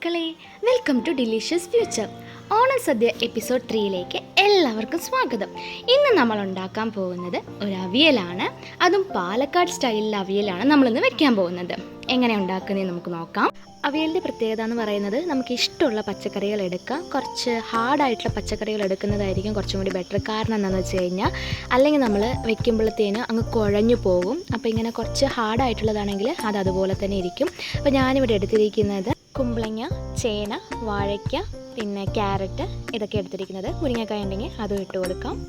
മക്കളെ welcome to delicious future Onam sadya episode ത്രീയിലേക്ക് എല്ലാവർക്കും സ്വാഗതം. ഇന്ന് നമ്മൾ ഉണ്ടാക്കാൻ പോകുന്നത് ഒരു അവിയലാണ്. അതും പാലക്കാട് സ്റ്റൈലിൽ അവിയലാണ് നമ്മളിന്ന് വെക്കാൻ പോകുന്നത്. എങ്ങനെ ഉണ്ടാക്കുന്നതെന്ന് നമുക്ക് നോക്കാം. അവിയലിന്റെ പ്രത്യേകത എന്ന് പറയുന്നത് നമുക്ക് ഇഷ്ടമുള്ള പച്ചക്കറികൾ എടുക്കാം. കുറച്ച് ഹാർഡായിട്ടുള്ള പച്ചക്കറികൾ എടുക്കുന്നതായിരിക്കും കുറച്ചും കൂടി ബെറ്റർ കാരണം എന്താണെന്ന് വെച്ച് കഴിഞ്ഞാൽ അല്ലെങ്കിൽ നമ്മൾ വെക്കുമ്പോഴത്തേന് അങ്ങ് കുഴഞ്ഞു പോകും. അപ്പോൾ ഇങ്ങനെ കുറച്ച് ഹാർഡായിട്ടുള്ളതാണെങ്കിൽ അത് അതുപോലെ തന്നെ ഇരിക്കും. അപ്പോൾ ഞാനിവിടെ എടുത്തിരിക്കുന്നത് കുമ്പളങ്ങ ചേന വാഴയ്ക്ക പിന്നെ ക്യാരറ്റ് ഇതൊക്കെ എടുത്തിരിക്കുന്നത്. മുരിങ്ങക്കായ ഉണ്ടെങ്കിൽ അതും ഇട്ട് കൊടുക്കാം.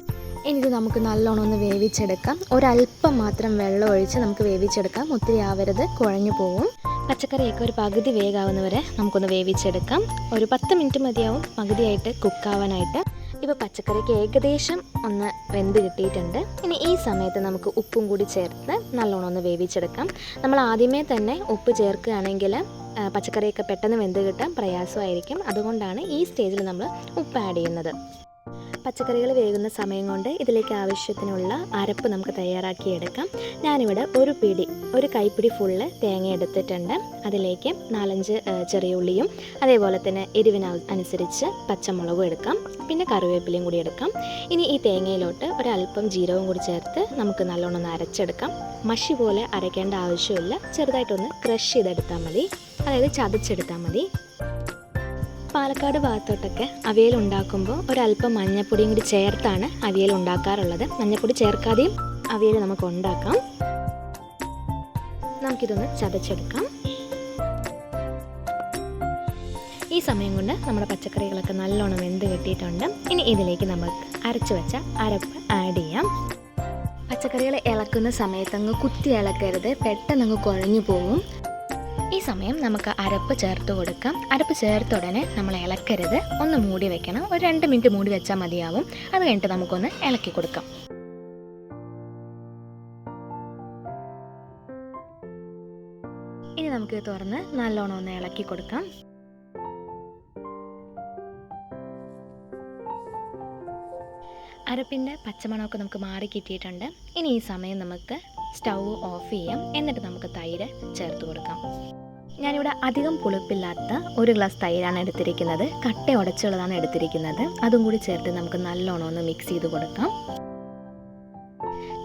ഇനി നമുക്ക് നല്ലോണം ഒന്ന് വേവിച്ചെടുക്കാം. ഒരല്പം മാത്രം വെള്ളം ഒഴിച്ച് നമുക്ക് വേവിച്ചെടുക്കാം. ഒത്തിരി ആവരുത് കുഴഞ്ഞു പോവും. പച്ചക്കറിയൊക്കെ ഒരു പകുതി വേഗാവുന്നവരെ നമുക്കൊന്ന് വേവിച്ചെടുക്കാം. ഒരു പത്ത് മിനിറ്റ് മതിയാവും പകുതിയായിട്ട് കുക്കാവാനായിട്ട്. ഇപ്പോൾ പച്ചക്കറിക്ക് ഏകദേശം ഒന്ന് വെന്ത് കിട്ടിയിട്ടുണ്ട്. ഇനി ഈ സമയത്ത് നമുക്ക് ഉപ്പും കൂടി ചേർത്ത് നല്ലോണം ഒന്ന് വേവിച്ചെടുക്കാം. നമ്മൾ ആദ്യമേ തന്നെ ഉപ്പ് ചേർക്കുകയാണെങ്കിൽ പച്ചക്കറിയൊക്കെ പെട്ടെന്ന് വെന്ത് കിട്ടാൻ പ്രയാസമായിരിക്കും. അതുകൊണ്ടാണ് ഈ സ്റ്റേജിൽ നമ്മൾ ഉപ്പ് ആഡ് ചെയ്യുന്നത്. പച്ചക്കറികൾ വേകുന്ന സമയം കൊണ്ട് ഇതിലേക്ക് ആവശ്യത്തിനുള്ള അരപ്പ് നമുക്ക് തയ്യാറാക്കിയെടുക്കാം ഞാനിവിടെ ഒരു പിടി ഒരു കൈപ്പിടി ഫുള്ള് തേങ്ങ എടുത്തിട്ടുണ്ട്. അതിലേക്ക് നാലഞ്ച് ചെറിയ ഉള്ളിയും അതേപോലെ തന്നെ എരിവിന് അനുസരിച്ച് പച്ചമുളകും എടുക്കാം. പിന്നെ കറിവേപ്പിലയും കൂടി എടുക്കാം. ഇനി ഈ തേങ്ങയിലോട്ട് ഒരല്പം ജീരകവും കൂടി ചേർത്ത് നമുക്ക് നല്ലോണം ഒന്ന് അരച്ചെടുക്കാം. മഷി പോലെ അരയ്ക്കേണ്ട ആവശ്യമില്ല. ചെറുതായിട്ടൊന്ന് ക്രഷ് ചെയ്തെടുത്താൽ മതി. അതായത് ചതച്ചെടുത്താൽ മതി. പാലക്കാട് ഭാഗത്തോട്ടൊക്കെ അവിയൽ ഉണ്ടാക്കുമ്പോൾ ഒരല്പം മഞ്ഞപ്പൊടിയും കൂടി ചേർത്താണ് അവിയൽ ഉണ്ടാക്കാറുള്ളത്. മഞ്ഞപ്പൊടി ചേർക്കാതെയും അവിയൽ നമുക്ക് ഉണ്ടാക്കാം. നമുക്കിതൊന്ന് ചതച്ചെടുക്കാം. ഈ സമയം കൊണ്ട് നമ്മുടെ പച്ചക്കറികളൊക്കെ നല്ലോണം വെന്ത് കിട്ടിയിട്ടുണ്ട്. ഇനി ഇതിലേക്ക് നമുക്ക് അരച്ചു വെച്ച അരപ്പ് ആഡ് ചെയ്യാം. പച്ചക്കറികൾ ഇളക്കുന്ന സമയത്ത് അങ്ങ് കുത്തി ഇളക്കരുത്. പെട്ടെന്ന് അങ്ങ് കുഴഞ്ഞു പോകും ഈ സമയം നമുക്ക് അരപ്പ് ചേർത്ത് കൊടുക്കാം. അരപ്പ് ചേർത്ത ഉടനെ നമ്മൾ ഇളക്കരുത്. ഒന്ന് മൂടി വെക്കണം. ഒരു രണ്ട് മിനിറ്റ് മൂടി വെച്ചാൽ മതിയാവും. അത് കഴിഞ്ഞിട്ട് നമുക്കൊന്ന് ഇളക്കി കൊടുക്കാം. ഇനി നമുക്ക് തുറന്ന് നല്ലോണം ഒന്ന് ഇളക്കി കൊടുക്കാം. അരപ്പിന്റെ പച്ചമണമൊക്കെ നമുക്ക് മാറി കിട്ടിയിട്ടുണ്ട്. ഇനി ഈ സമയം നമുക്ക് സ്റ്റൗ ഓഫ് ചെയ്യാം. എന്നിട്ട് നമുക്ക് തൈര് ചേർത്ത് കൊടുക്കാം. ഞാനിവിടെ അധികം പുളിപ്പില്ലാത്ത ഒരു ഗ്ലാസ് തൈരാണ് എടുത്തിരിക്കുന്നത്. കട്ട ഉടച്ചുള്ളതാണ് എടുത്തിരിക്കുന്നത്. അതും കൂടി ചേർത്ത് നമുക്ക് നല്ലോണം ഒന്ന് മിക്സ് ചെയ്ത് കൊടുക്കാം.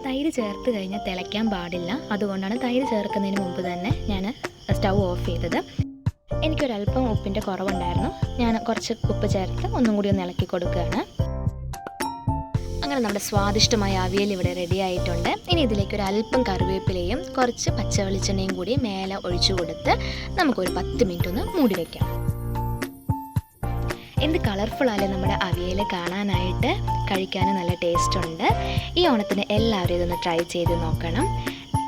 തൈര് ചേർത്ത് കഴിഞ്ഞാൽ തിളയ്ക്കാൻ പാടില്ല. അതുകൊണ്ടാണ് തൈര് ചേർക്കുന്നതിന് മുമ്പ് തന്നെ ഞാൻ സ്റ്റൗ ഓഫ് ചെയ്തത്. എനിക്കൊരല്പം ഉപ്പിന്റെ കുറവുണ്ടായിരുന്നു. ഞാൻ കുറച്ച് ഉപ്പ് ചേർത്ത് ഒന്നും കൂടി ഒന്ന് ഇളക്കി കൊടുക്കുകയാണ്. അങ്ങനെ നമ്മുടെ സ്വാദിഷ്ടമായ അവിയൽ ഇവിടെ റെഡി ആയിട്ടുണ്ട്. ഇനി ഇതിലേക്ക് ഒരു അല്പം കറിവേപ്പിലയും കുറച്ച് പച്ച വെളിച്ചെണ്ണയും കൂടി മേലെ ഒഴിച്ചു കൊടുത്ത് നമുക്കൊരു പത്ത് മിനിറ്റ് ഒന്ന് മൂടി വയ്ക്കാം എന്ത് കളർഫുൾ ആയാലും നമ്മുടെ അവിയൽ കാണാനായിട്ട്. കഴിക്കാനും നല്ല ടേസ്റ്റ് ഉണ്ട്. ഈ ഓണത്തിന് എല്ലാവരും ഇതൊന്ന് ട്രൈ ചെയ്ത് നോക്കണം.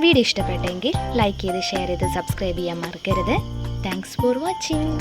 വീഡിയോ ഇഷ്ടപ്പെട്ടെങ്കിൽ ലൈക്ക് ചെയ്ത് ഷെയർ ചെയ്ത് സബ്സ്ക്രൈബ് ചെയ്യാൻ മറക്കരുത്. Thanks for watching